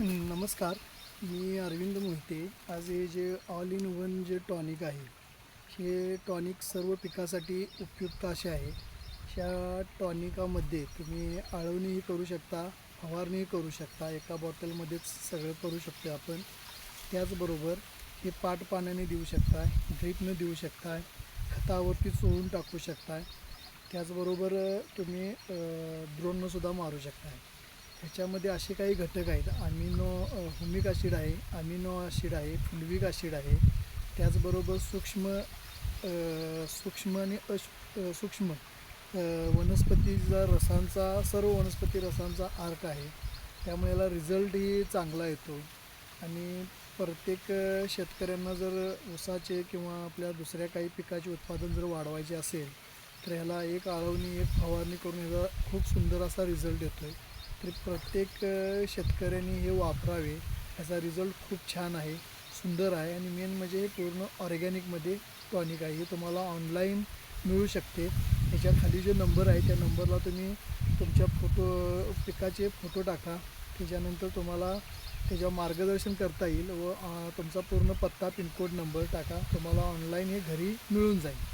नमस्कार. मी अरविंद मोहिते. आज हे जे ऑल इन वन जे टॉनिक आहे हे टॉनिक सर्व पिकासाठी उपयुक्त असे आहे. ह्या टॉनिकामध्ये तुम्ही आळवणीही करू शकता फवारणीही करू शकता एका बॉटलमध्येच सगळं करू शकतो आपण. त्याचबरोबर हे पाट पाण्याने देऊ शकताय ड्रीपनं देऊ शकताय खतावरती चोळून टाकू शकताय. त्याचबरोबर तुम्ही ड्रोननंसुद्धा मारू शकताय. ह्याच्यामध्ये असे काही घटक आहेत. अमिनो हुमिक ॲसिड आहे अमिनो ॲसिड आहे फुलविक ॲसिड आहे. त्याचबरोबर सूक्ष्म सूक्ष्म आणि अश सूक्ष्म वनस्पतीचा रसांचा सर्व वनस्पती रसांचा आर्क आहे. त्यामुळे याला रिझल्टही चांगला येतो. आणि प्रत्येक शेतकऱ्यांना जर ऊसाचे किंवा आपल्या दुसऱ्या काही पिकाचे उत्पादन जर वाढवायचे असेल तर ह्याला एक आळवणी एक फवारणी करून ह्याचा खूप सुंदर असा रिझल्ट येतो आहे तर प्रत्येक शेतकऱ्यांनी हे वापरावे याचा रिझल्ट खूप छान आहे सुंदर आहे आणि मेन म्हणजे हे पूर्ण ऑर्गॅनिकमध्ये टॉनिक आहे. हे तुम्हाला ऑनलाईन मिळू शकते. ह्याच्या खाली जे नंबर आहे त्या नंबरला तुम्ही तुमच्या फोटो पिकाचे फोटो टाका. त्याच्यानंतर तुम्हाला त्याच्यावर मार्गदर्शन करता येईल व तुमचा पूर्ण पत्ता पिनकोड नंबर टाका. तुम्हाला ऑनलाईन हे घरी मिळून जाईल.